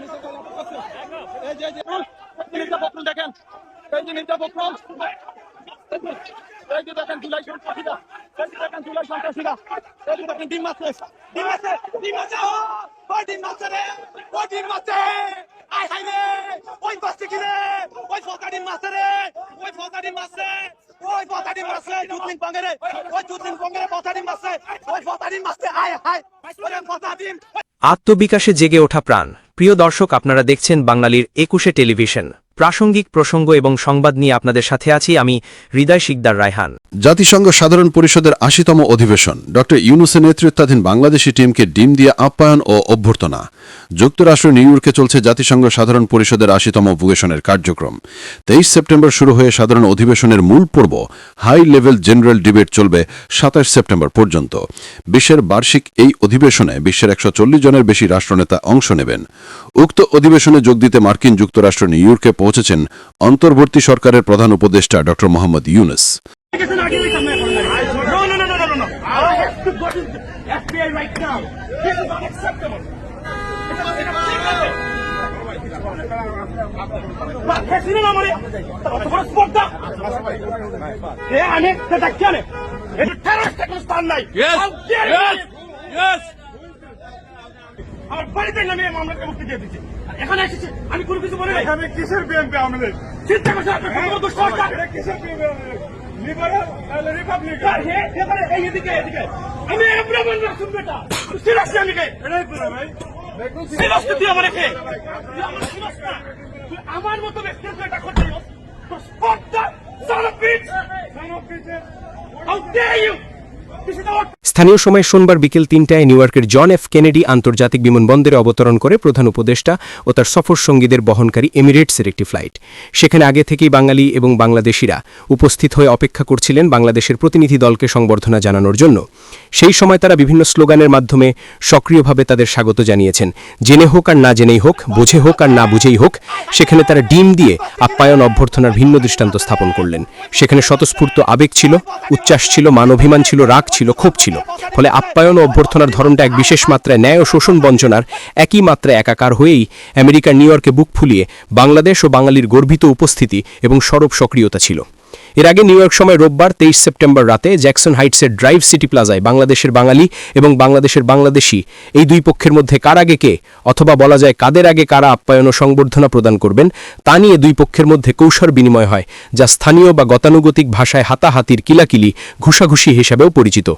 যে এই যে এই যে দেখেন জুলাই সন্ত্রাসীরা এই যে দেখেন জুলাই সন্ত্রাসীরা এই যে দেখেন ডিম মারছে ডিম মারছে ডিম ও ওই ডিম মারছে রে ওই ডিম মারছে আয় হাই রে ওই বাচ্চা কি রে ওই ফোকা ডিম মারছে রে ওই ফোকা ডিম মারছে ওই ডিম দুদিন পঙ্গে রে ওই দুদিন পঙ্গে রে ফোকা ডিম মারছে ওই ফোকা ডিম মারছে আয় হাই ওই ফোকা ডিম আত্মবিকাশে জেগে ওঠা প্রাণ। প্রিয় দর্শক আপনারা দেখছেন বাঙালির একুশে টেলিভিশন। প্রাসঙ্গিক প্রসঙ্গ এবং সংবাদ নিয়ে আপনাদের সাথে আছি আমি হৃদয় শিকদার রায়হান। জাতিসংঘ সাধারণ পরিষদের আশিতম অধিবেশন। ড ইউনুসের নেতৃত্বাধীন বাংলাদেশি টিমকে ডিম দিয়ে আপ্যায়ন ও অভ্যর্থনা। যুক্তরাষ্ট্র নিউ ইয়র্কে চলছে জাতিসংঘ সাধারণ পরিষদের আশিতম অধিবেশনের কার্যক্রম। তেইশ সেপ্টেম্বর শুরু হয়ে সাধারণ অধিবেশনের মূল পর্ব। হাই লেভেল জেনারেল ডিবেট চলবে সাতাশ সেপ্টেম্বর পর্যন্ত। বিশ্বের বার্ষিক এই অধিবেশনে বিশ্বের একশো চল্লিশ জনের বেশি রাষ্ট্রনেতা অংশ নেবেন। উক্ত অধিবেশনে যোগ দিতে মার্কিন যুক্তরাষ্ট্র নিউ ইয়র্কে পৌঁছেছেন অন্তর্বর্তী সরকারের প্রধান উপদেষ্টা ড. মোহাম্মদ ইউনুস? আমার বাড়িতে নামে মামলাকে মুক্তি দিয়ে দিচ্ছে। এখানে এসেছে আমি কোনো কিছু বলি এখানে কিসের বিএনপি আমাদের চিন্তা করছি আপনি কত সরকার কিসের বিএনপি লিবারেল নাহলে রিপাবলিকান স্যার, হে, এখানে এই এদিকে এদিকে। আমি এব্রাহ্মণ বেটা। সিরাজকে আমি কে এটাই না ভাই। দেখুন তুই আমার কে তুই আমার সিরাজ না তুই আমার মতো ব্যক্তির উপর এটা করতে তোর স্পর্ধা son of bitch son of bitches. how dare you? this is our স্থানীয় সময় সোমবার বিকেল তিনটায় নিউ ইয়র্কের জন এফ কেনেডি আন্তর্জাতিক বিমানবন্দরে অবতরণ করে প্রধান উপদেষ্টা ও তার সফর সঙ্গীদের বহনকারী এমিরেটসের একটি ফ্লাইট। সেখানে আগে থেকেই বাঙালি এবং বাংলাদেশিরা উপস্থিত হয়ে অপেক্ষা করছিলেন বাংলাদেশের প্রতিনিধি দলকে সংবর্ধনা জানানোর জন্য। সেই সময় তারা বিভিন্ন স্লোগানের মাধ্যমে সক্রিয়ভাবে তাদের স্বাগত জানিয়েছেন। জেনে হোক আর না জেনেই হোক, বুঝে হোক আর না বুঝেই হোক, সেখানে তারা ডিম দিয়ে আপ্যায়ন অভ্যর্থনার ভিন্ন দৃষ্টান্ত স্থাপন করলেন। সেখানে স্বতঃস্ফূর্ত আবেগ ছিল, উচ্ছ্বাস ছিল মানবিমান ছিল, রাগ ছিল। ক্ষোভ ছিল। ফলে আপ্যায়ন ও অভ্যর্থনার ধরনটা এক বিশেষ মাত্রায় ন্যায় ও শোষণ বঞ্চনার একই মাত্রায় একাকার হয়েই আমেরিকার নিউ ইয়র্কে বুক ফুলিয়ে বাংলাদেশ ও বাঙালির গর্বিত উপস্থিতি এবং সরব সক্রিয়তা ছিল। এর আগে নিউ ইয়র্ক সময় রোববার তেইশ সেপ্টেম্বর রাতে জ্যাকসন হাইটসের ড্রাইভ সিটি প্লাজায় বাংলাদেশের বাঙালি এবং বাংলাদেশের বাংলাদেশি, এই দুই পক্ষের মধ্যে কার আগে কে অথবা বলা যায় কাদের আগে কারা আপ্যায়ন ও সংবর্ধনা প্রদান করবেন, তা নিয়ে দুই পক্ষের মধ্যে কৌশল বিনিময় হয়, যা স্থানীয় বা গতানুগতিক ভাষায় হাতাহাতির কিলাকিলি, ঘুষাঘুষি হিসাবেও পরিচিত।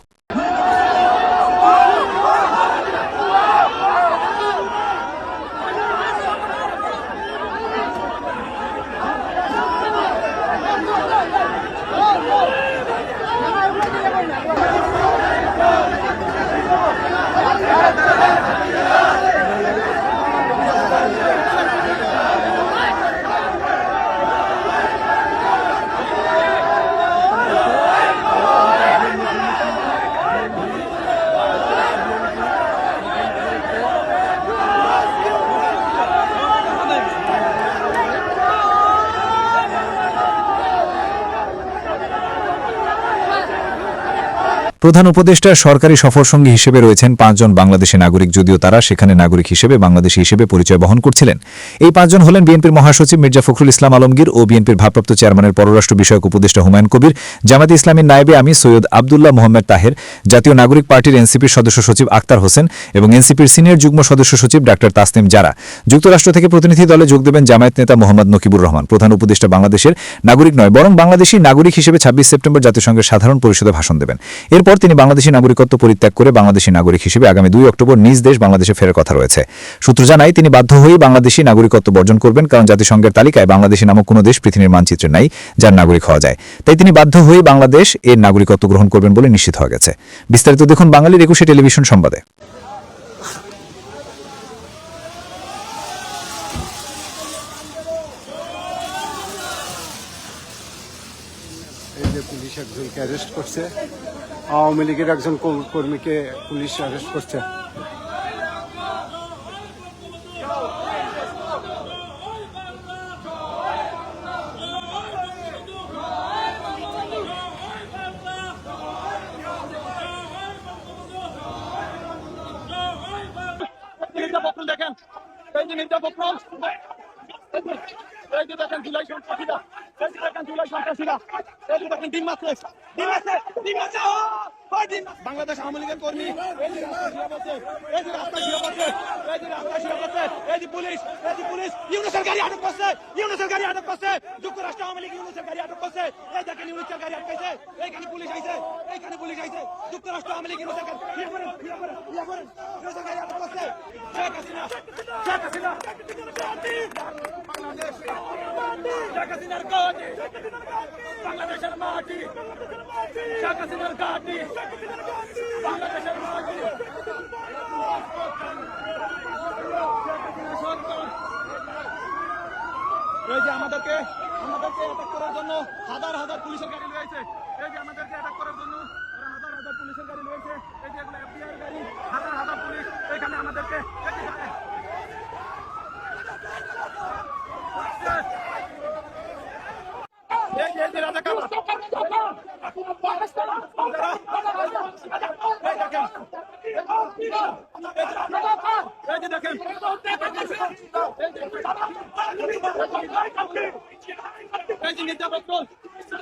প্রধান উপদেষ্টা সরকারি সফরসঙ্গী হিসেবে রয়েছেন পাঁচজন বাংলাদেশি নাগরিক, যদিও তারা সেখানে নাগরিক হিসেবে বাংলাদেশি হিসেবে পরিচয় বহন করছিলেন। এই পাঁচজন হলেন বিএনপির মহাসচিব মির্জা ফখরুল ইসলাম আলমগীর ও বিএনপির ভারপ্রাপ্ত চেয়ারম্যানের পররাষ্ট্র বিষয়ক উপদেষ্টা হুমায়ুন কবির জামাতে ইসলামীর নায়েবে আমি সৈয়দ আবদুল্লাহ মোহাম্মদ তাহের, জাতীয় নাগরিক পার্টির এনসিপির সদস্য সচিব আক্তার হোসেন এবং এনসিপির সিনিয়র যুগ্ম সদস্য সচিব ডাক্তার তাসনিম জারা। যুক্তরাষ্ট্র থেকে প্রতিনিধি দলে যোগ দেবেন জামায়াত নেতা মোহাম্মদ নকিবুর রহমান। প্রধান উপদেষ্টা বাংলাদেশের নাগরিক নয়, বরং বাংলাদেশি নাগরিক হিসেবে ছাব্বিশ সেপ্টেম্বর জাতিসংঘের সাধারণ পরিষদে ভাষণ দেবেন। এরপর তিনি বাংলাদেশি নাগরিকত্ব পরিত্যাগ করে বাংলাদেশি নাগরিক হিসেবে আগামী দুই অক্টোবর নিজ দেশ বাংলাদেশে ফেরার কথা রয়েছে। সূত্র জানায়, তিনি বাধ্য হয়েই বাংলাদেশি নাগরিকত্ব বর্জন করবেন কারণ জাতিসংঘের তালিকায় বাংলাদেশি নামক কোনো দেশ পৃথিবীর মানচিত্রে নাই যার নাগরিক হওয়া যায়। তাই তিনি বাধ্য হয়েই বাংলাদেশ এর নাগরিকত্ব গ্রহণ করবেন বলে নিশ্চিত হওয়া গেছে। বিস্তারিত দেখুন বাঙালির একুশে টেলিভিশন সংবাদে। পুলিশ একজনকে অ্যারেস্ট করছে আওয়ামী লীগের একজন কর্মীকে পুলিশ অ্যারেস্ট করছে। দেখেন। এই যে যে দেখেন জুলাই এই দেখেন জুলাই সন্ত্রাসীরা এই দেখেন ডিম মারছে ডিম মারছে ডিম মারছে মারছে। বাংলাদেশ আওয়ামী লীগের কর্মী পুলিশ পুলিশ, ইউনুসের গাড়ি আটক করছে, ইউনুসের গাড়ি আটক করছে, যুক্তরাষ্ট্র আওয়ামী লীগ ইউনুসের গাড়ি আটক করছে, এই দেখেন ইউনুসের গাড়ি আটকাইছে, এইখানে পুলিশ আইছে, এইখানে পুলিশ আইছে, যুক্তরাষ্ট্র আওয়ামী লীগ ইউনুসের গাড়ি ইউনুসের গাড়ি আটক করছে শেখ হাসিনা শেখ হাসিনা বাংলাদেশ শেখ হাসিনার বাংলাদেশের মাটি শেখ হাসিনার গাড়ি এই যে আমাদেরকে আমাদেরকে অ্যাটাক করার জন্য হাজার হাজার পুলিশের গাড়ি রয়েছে। এই যে আমাদেরকে অ্যাটাক করার জন্য হাজার হাজার পুলিশের গাড়ি রয়েছে। এই যে এগুলো এফবিআই গাড়ি হাজার হাজার পুলিশ এখানে আমাদেরকে এই যে গাড়ি- এই যে এই যে রাজাকার এই দেখেন এই যে দেখেন এই যে মির্জা ফখরুল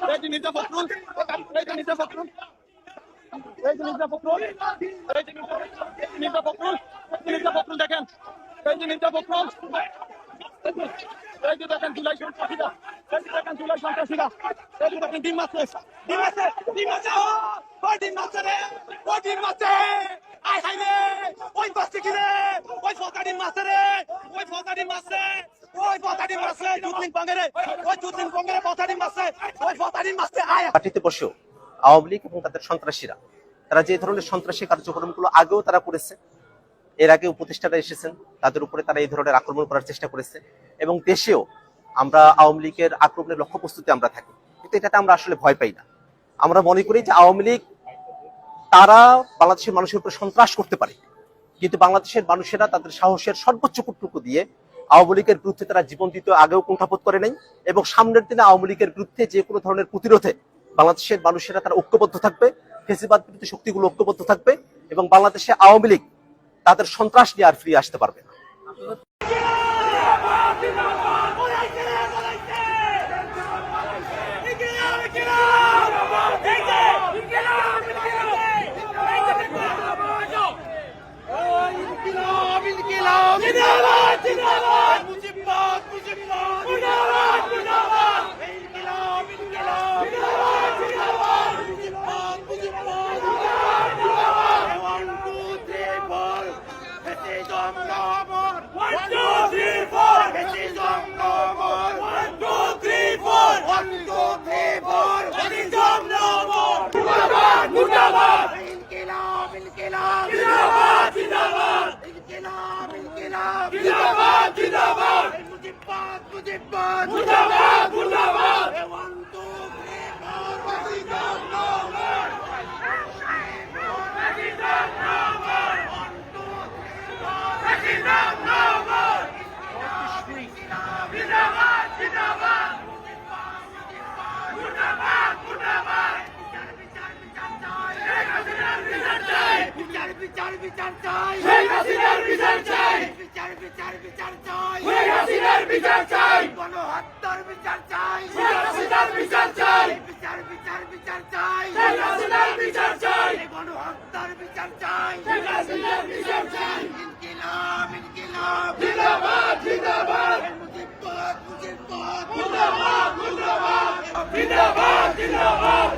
এই যে মির্জা ফখরুল এই যে মির্জা ফখরুল এই যে মির্জা ফখরুল এই যে মির্জা ফখরুল মির্জা ফখরুল দেখেন এই যে মির্জা ফখরুল এই যে দেখেন জুলাই সন্ত্রাসীরা এই যে দেখেন জুলাই সন্ত্রাসীরা এই যে দেখেন ডিম মারছে ডিম মারছে ডিম মারছে ও, ডিম মারছে রে ওই ডিম মারছে হাই রে! ওই বাচ্চা কি রে? ওই মারছে রে! ওই তাদের সন্ত্রাসীরা, তারা যে ধরনের সন্ত্রাসী আগেও তারা করেছে, এর আগে এসেছেন, তাদের উপরে তারা এই ধরনের আক্রমণ করার চেষ্টা করেছে এবং দেশেও আমরা আওয়ামী লীগের আক্রমণের লক্ষ্য প্রস্তুতি আমরা থাকি। কিন্তু এটাতে আমরা আসলে ভয় পাই না। আমরা মনে করি যে আওয়ামী লীগ তারা বাংলাদেশের মানুষের উপর সন্ত্রাস করতে পারে। কিন্তু বাংলাদেশের মানুষেরা তাদের সাহসের সর্বোচ্চ কূটটুকু দিয়ে আওয়ামী লীগের বিরুদ্ধে তারা জীবন দিতে আগেও কুণ্ঠাবোধ করে নাই এবং সামনের দিনে আওয়ামী লীগের বিরুদ্ধে যে কোনো ধরনের প্রতিরোধে বাংলাদেশের মানুষেরা তারা ঐক্যবদ্ধ থাকবে, ফেসিবাদ বিরোধী শক্তিগুলো ঐক্যবদ্ধ থাকবে এবং বাংলাদেশে আওয়ামী লীগ তাদের সন্ত্রাস নিয়ে আর ফিরে আসতে পারবে না ইনকিলাব ইনকিলাব জিন্দাবাদ জিন্দাবাদ ইনকিলাব ইনকিলাব জিন্দাবাদ জিন্দাবাদ মুজিবাদ মুজিবাদ মুর্দাবাদ মুর্দাবাদ one two three four fascism no more fascism no more one two three four fascism no more জিন্দাবাদ জিন্দাবাদ মুর্দাবাদ মুর্দাবাদ বিচার বিচার চাই শেখ হাসিনার বিচার চাই বিচার বিচার বিচার চাই শেখ হাসিনার বিচার চাই গণহত্যার বিচার চাই শেখ হাসিনার বিচার চাই বিচার বিচার বিচার চাই শেখ হাসিনার বিচার চাই গণহত্যার বিচার চাই শেখ হাসিনার বিচার চাই ইনকিলাব ইনকিলাব জিন্দাবাদ জিন্দাবাদ মুজিবাদ মুজিবাদ মুর্দাবাদ মুর্দাবাদ জিন্দাবাদ জিন্দাবাদ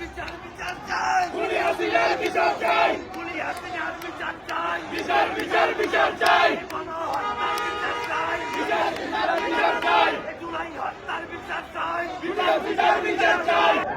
বিচার বিচার চাই। খুনি হাসিনার বিচার চাই খুনি হাসিনার বিচার চাই বিচার বিচার বিচার চাই গণহত্যার বিচার চাই বিচার